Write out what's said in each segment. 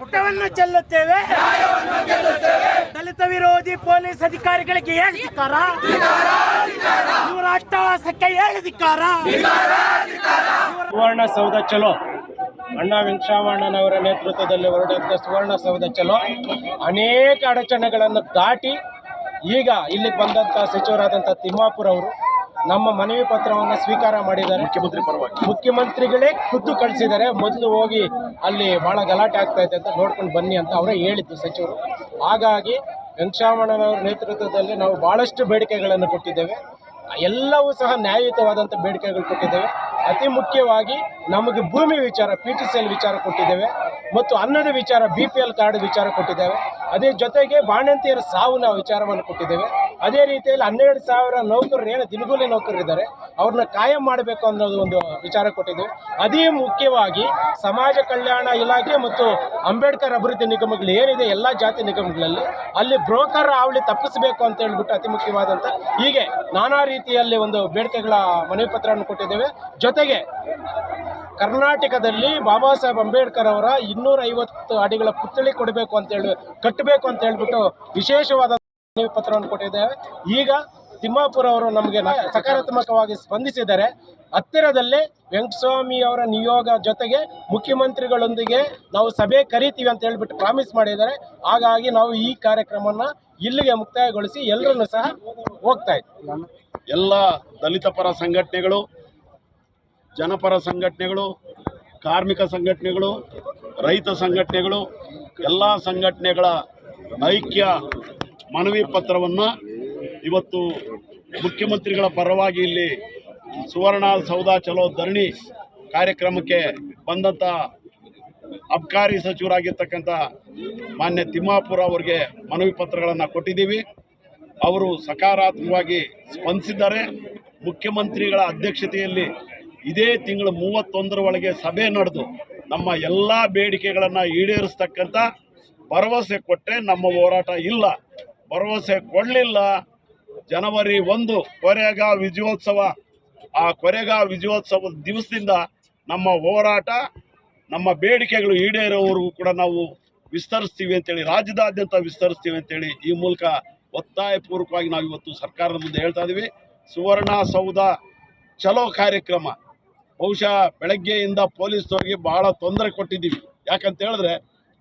ರಕ್ತವನ್ನು ಚೆಲ್ಲುತ್ತೇವೆ. ದಲಿತ ವಿರೋಧಿ ಪೊಲೀಸ್ ಅಧಿಕಾರಿಗಳಿಗೆ ಹೇಳಿದಿಕ್ಕಾರ ಇವರ ಅಟ್ಟಹಾಸಕ್ಕೆ ಹೇಳಿದಿಕ್ಕಾರ ಸುವರ್ಣಸೌಧ ಚಲೋ. ಅಣ್ಣ ವೆಂಕಟರಾಮಣ್ಣನವರ ನೇತೃತ್ವದಲ್ಲಿ ಹೊರಡಂತ ಸುವರ್ಣ ಸೌಧ ಚಲೋ. ಅನೇಕ ಅಡಚಣೆಗಳನ್ನು ದಾಟಿ ಈಗ ಇಲ್ಲಿ ಬಂದಂಥ ಸಚಿವರಾದಂಥ ತಿಮ್ಮಾಪುರ ಅವರು ನಮ್ಮ ಮನವಿ ಪತ್ರವನ್ನು ಸ್ವೀಕಾರ ಮಾಡಿದ್ದಾರೆ. ಮುಖ್ಯಮಂತ್ರಿ ಪರವಾಗಿ. ಮುಖ್ಯಮಂತ್ರಿಗಳೇ ಖುದ್ದು ಕಳಿಸಿದ್ದಾರೆ. ಮೊದಲು ಹೋಗಿ ಅಲ್ಲಿ ಭಾಳ ಗಲಾಟೆ ಆಗ್ತಾ ಇದೆ ಅಂತ ನೋಡ್ಕೊಂಡು ಬನ್ನಿ ಅಂತ ಅವರೇ ಹೇಳಿದ್ದು ಸಚಿವರು. ಹಾಗಾಗಿ ವೆಂಕಟರಾಮಣ್ಣನವರ ನೇತೃತ್ವದಲ್ಲಿ ನಾವು ಭಾಳಷ್ಟು ಬೇಡಿಕೆಗಳನ್ನು ಕೊಟ್ಟಿದ್ದೇವೆ. ಎಲ್ಲವೂ ಸಹ ನ್ಯಾಯಯುತವಾದಂಥ ಬೇಡಿಕೆಗಳು ಕೊಟ್ಟಿದ್ದೇವೆ. ಅತಿ ಮುಖ್ಯವಾಗಿ ನಮಗೆ ಭೂಮಿ ವಿಚಾರ ಪಿ ಟಿ ಸಿ ಎಲ್ ವಿಚಾರ ಕೊಟ್ಟಿದ್ದೇವೆ. ಮತ್ತು ಅನ್ನದ ವಿಚಾರ ಬಿ ಪಿ ಎಲ್ ಕಾರ್ಡ್ ವಿಚಾರ ಕೊಟ್ಟಿದ್ದೇವೆ. ಅದೇ ಜೊತೆಗೆ ಬಾಣಂತಿಯರ ಸಾವಿನ ವಿಚಾರವನ್ನು ಕೊಟ್ಟಿದ್ದೇವೆ. ಅದೇ ರೀತಿಯಲ್ಲಿ ಹನ್ನೆರಡು ಸಾವಿರ ನೌಕರರು ಏನು ದಿನಗೂಲಿ ನೌಕರರಿದ್ದಾರೆ ಅವ್ರನ್ನ ಕಾಯಂ ಮಾಡಬೇಕು ಅನ್ನೋದು ಒಂದು ವಿಚಾರ ಕೊಟ್ಟಿದ್ದು ಅದೇ ಮುಖ್ಯವಾಗಿ ಸಮಾಜ ಕಲ್ಯಾಣ ಇಲಾಖೆ ಮತ್ತು ಅಂಬೇಡ್ಕರ್ ಅಭಿವೃದ್ಧಿ ನಿಗಮಗಳು ಏನಿದೆ ಎಲ್ಲ ಜಾತಿ ನಿಗಮಗಳಲ್ಲಿ ಅಲ್ಲಿ ಬ್ರೋಕರ್ ಆವಳಿ ತಪ್ಪಿಸಬೇಕು ಅಂತ ಹೇಳ್ಬಿಟ್ಟು ಅತಿ ಮುಖ್ಯವಾದಂಥ ಹೀಗೆ ನಾನಾ ರೀತಿಯಲ್ಲಿ ಒಂದು ಬೇಡಿಕೆಗಳ ಮನವಿ ಪತ್ರವನ್ನು ಕೊಟ್ಟಿದ್ದೇವೆ. ಜೊತೆಗೆ ಕರ್ನಾಟಕದಲ್ಲಿ ಬಾಬಾ ಸಾಹೇಬ್ ಅಂಬೇಡ್ಕರ್ ಅವರ ಇನ್ನೂರ ಐವತ್ತು ಅಡಿಗಳ ಪುತ್ಥಳಿ ಕೊಡಬೇಕು ಅಂತ ಹೇಳಿ ಕಟ್ಟಬೇಕು ಅಂತ ಹೇಳ್ಬಿಟ್ಟು ವಿಶೇಷವಾದ ಪತ್ರವನ್ನು ಕೊಟ್ಟಿದ್ದೇವೆ. ಈಗ ತಿಮ್ಮಾಪುರ ಅವರು ನಮಗೆ ಸಕಾರಾತ್ಮಕವಾಗಿ ಸ್ಪಂದಿಸಿದ್ದಾರೆ ಹತ್ತಿರದಲ್ಲೇ ವೆಂಕಟಸ್ವಾಮಿ ಅವರ ನಿಯೋಗ ಜೊತೆಗೆ ಮುಖ್ಯಮಂತ್ರಿಗಳೊಂದಿಗೆ ನಾವು ಸಭೆ ಕರಿತೀವಿ ಅಂತ ಹೇಳ್ಬಿಟ್ಟು ಪ್ರಾಮಿಸ್ ಮಾಡಿದ್ದಾರೆ. ಹಾಗಾಗಿ ನಾವು ಈ ಕಾರ್ಯಕ್ರಮವನ್ನು ಇಲ್ಲಿಗೆ ಮುಕ್ತಾಯಗೊಳಿಸಿ ಎಲ್ಲರನ್ನು ಸಹ ಹೋಗ್ತಾ ಇದ್ದೀವಿ ಎಲ್ಲ ದಲಿತ ಪರ ಸಂಘಟನೆಗಳು, ಜನಪರ ಸಂಘಟನೆಗಳು, ಕಾರ್ಮಿಕ ಸಂಘಟನೆಗಳು, ರೈತ ಸಂಘಟನೆಗಳು, ಎಲ್ಲ ಸಂಘಟನೆಗಳ ಐಕ್ಯ ಮನವಿ ಪತ್ರವನ್ನು ಇವತ್ತು ಮುಖ್ಯಮಂತ್ರಿಗಳ ಪರವಾಗಿ ಇಲ್ಲಿ ಸುವರ್ಣ ಸೌಧ ಚಲೋ ಧರಣಿ ಕಾರ್ಯಕ್ರಮಕ್ಕೆ ಬಂದಂಥ ಅಬ್ಕಾರಿ ಸಚಿವರಾಗಿರ್ತಕ್ಕಂಥ ಮಾನ್ಯ ತಿಮ್ಮಾಪುರ ಅವರಿಗೆ ಮನವಿ ಪತ್ರಗಳನ್ನು ಕೊಟ್ಟಿದ್ದೀವಿ. ಅವರು ಸಕಾರಾತ್ಮಕವಾಗಿ ಸ್ಪಂದಿಸಿದ್ದಾರೆ. ಮುಖ್ಯಮಂತ್ರಿಗಳ ಅಧ್ಯಕ್ಷತೆಯಲ್ಲಿ ಇದೇ ತಿಂಗಳು ಮೂವತ್ತೊಂದರ ಒಳಗೆ ಸಭೆ ನಡೆದು ನಮ್ಮ ಎಲ್ಲ ಬೇಡಿಕೆಗಳನ್ನು ಈಡೇರಿಸ್ತಕ್ಕಂಥ ಭರವಸೆ ಕೊಟ್ಟರೆ ನಮ್ಮ ಹೋರಾಟ ಇಲ್ಲ. ಭರವಸೆ ಕೊಡಲಿಲ್ಲ. ಜನವರಿ ಒಂದು ಕೊರೆಗಾ ವಿಜಯೋತ್ಸವ. ಆ ಕೊರೆಗಾ ವಿಜಯೋತ್ಸವದ ದಿವಸದಿಂದ ನಮ್ಮ ಹೋರಾಟ, ನಮ್ಮ ಬೇಡಿಕೆಗಳು ಈಡೇರೋವರೆಗೂ ಕೂಡ ನಾವು ವಿಸ್ತರಿಸ್ತೀವಿ ಅಂತೇಳಿ, ರಾಜ್ಯದಾದ್ಯಂತ ವಿಸ್ತರಿಸ್ತೀವಿ ಅಂತೇಳಿ ಈ ಮೂಲಕ ಒತ್ತಾಯಪೂರ್ವಕವಾಗಿ ನಾವು ಇವತ್ತು ಸರ್ಕಾರದ ಮುಂದೆ ಹೇಳ್ತಾ ಇದ್ದೀವಿ ಸುವರ್ಣ ಸೌಧ ಚಲೋ ಕಾರ್ಯಕ್ರಮ. ಬಹುಶಃ ಬೆಳಗ್ಗೆಯಿಂದ ಪೊಲೀಸ್ನವ್ರಿಗೆ ಬಹಳ ತೊಂದರೆ ಕೊಟ್ಟಿದ್ದೀವಿ. ಯಾಕಂತ ಹೇಳಿದ್ರೆ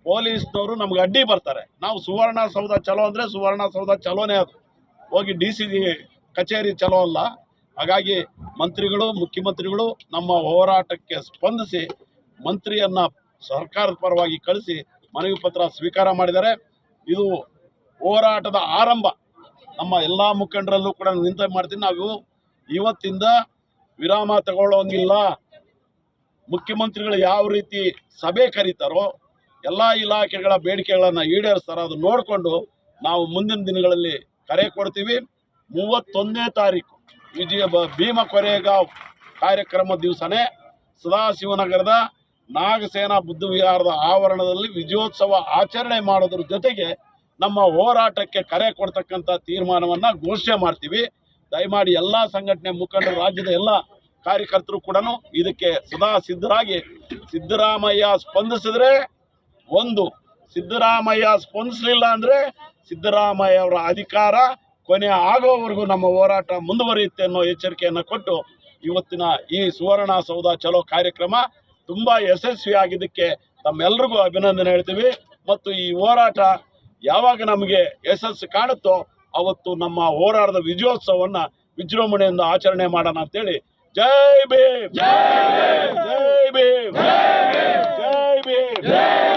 ಪೊಲೀಸ್ನವರು ನಮ್ಗೆ ಅಡ್ಡಿ ಬರ್ತಾರೆ. ನಾವು ಸುವರ್ಣ ಸೌಧ ಚಲೋ ಅಂದರೆ ಸುವರ್ಣ ಸೌಧ ಚಲೋನೇ ಅದು. ಹೋಗಿ ಡಿ ಸಿ ಕಚೇರಿ ಚಲೋ ಅಲ್ಲ. ಹಾಗಾಗಿ ಮಂತ್ರಿಗಳು, ಮುಖ್ಯಮಂತ್ರಿಗಳು ನಮ್ಮ ಹೋರಾಟಕ್ಕೆ ಸ್ಪಂದಿಸಿ ಮಂತ್ರಿಯನ್ನ ಸರ್ಕಾರದ ಪರವಾಗಿ ಕಳಿಸಿ ಮನವಿ ಪತ್ರ ಸ್ವೀಕಾರ ಮಾಡಿದ್ದಾರೆ. ಇದು ಹೋರಾಟದ ಆರಂಭ. ನಮ್ಮ ಎಲ್ಲ ಮುಖಂಡರಲ್ಲೂ ಕೂಡ ನಿಂತ ಮಾಡ್ತೀನಿ. ನಾವು ಇವತ್ತಿಂದ ವಿರಾಮ ತಗೊಳ್ಳೋಂಗಿಲ್ಲ. ಮುಖ್ಯಮಂತ್ರಿಗಳು ಯಾವ ರೀತಿ ಸಭೆ ಕರೀತಾರೋ ಎಲ್ಲ ಇಲಾಖೆಗಳ ಬೇಡಿಕೆಗಳನ್ನು ಈಡೇರಿಸ್ತಾರೆ ಅದು ನೋಡಿಕೊಂಡು ನಾವು ಮುಂದಿನ ದಿನಗಳಲ್ಲಿ ಕರೆ ಕೊಡ್ತೀವಿ. ಮೂವತ್ತೊಂದನೇ ತಾರೀಕು ವಿಜಯ ಭೀಮ ಕೊರೆಗಾವ್ ಕಾರ್ಯಕ್ರಮ ದಿವಸನೇ ಸದಾಶಿವನಗರದ ನಾಗಸೇನಾ ಬುದ್ಧ ವಿಹಾರದ ಆವರಣದಲ್ಲಿ ವಿಜಯೋತ್ಸವ ಆಚರಣೆ ಮಾಡೋದ್ರ ಜೊತೆಗೆ ನಮ್ಮ ಹೋರಾಟಕ್ಕೆ ಕರೆ ಕೊಡ್ತಕ್ಕಂಥ ತೀರ್ಮಾನವನ್ನು ಘೋಷಣೆ ಮಾಡ್ತೀವಿ. ದಯಮಾಡಿ ಎಲ್ಲ ಸಂಘಟನೆ ಮುಖಂಡರು, ರಾಜ್ಯದ ಎಲ್ಲ ಕಾರ್ಯಕರ್ತರು ಕೂಡ ಇದಕ್ಕೆ ಸದಾ ಸಿದ್ಧರಾಗಿ ಸಿದ್ದರಾಮಯ್ಯ ಸ್ಪಂದಿಸಿದ್ರೆ ಒಂದು, ಸಿದ್ದರಾಮಯ್ಯ ಸ್ಪಂದಿಸಲಿಲ್ಲ ಅಂದರೆ ಸಿದ್ದರಾಮಯ್ಯ ಅವರ ಅಧಿಕಾರ ಕೊನೆ ಆಗೋವರೆಗೂ ನಮ್ಮ ಹೋರಾಟ ಮುಂದುವರಿಯುತ್ತೆ ಅನ್ನೋ ಎಚ್ಚರಿಕೆಯನ್ನು ಕೊಟ್ಟು ಇವತ್ತಿನ ಈ ಸುವರ್ಣಸೌಧ ಚಲೋ ಕಾರ್ಯಕ್ರಮ ತುಂಬ ಯಶಸ್ವಿಯಾಗಿದ್ದಕ್ಕೆ ತಮ್ಮೆಲ್ಲರಿಗೂ ಅಭಿನಂದನೆ ಹೇಳ್ತೀವಿ. ಮತ್ತು ಈ ಹೋರಾಟ ಯಾವಾಗ ನಮಗೆ ಯಶಸ್ಸು ಕಾಣುತ್ತೋ ಅವತ್ತು ನಮ್ಮ ಹೋರಾಟದ ವಿಜಯೋತ್ಸವವನ್ನು ವಿಜೃಂಭಣೆಯಿಂದ ಆಚರಣೆ ಮಾಡೋಣ ಅಂತೇಳಿ ಜೈ ಭೀಮ್! ಜೈ ಭೀಮ್! ಜೈ ಭೀಮ್! ಜೈ ಭೀಮ್!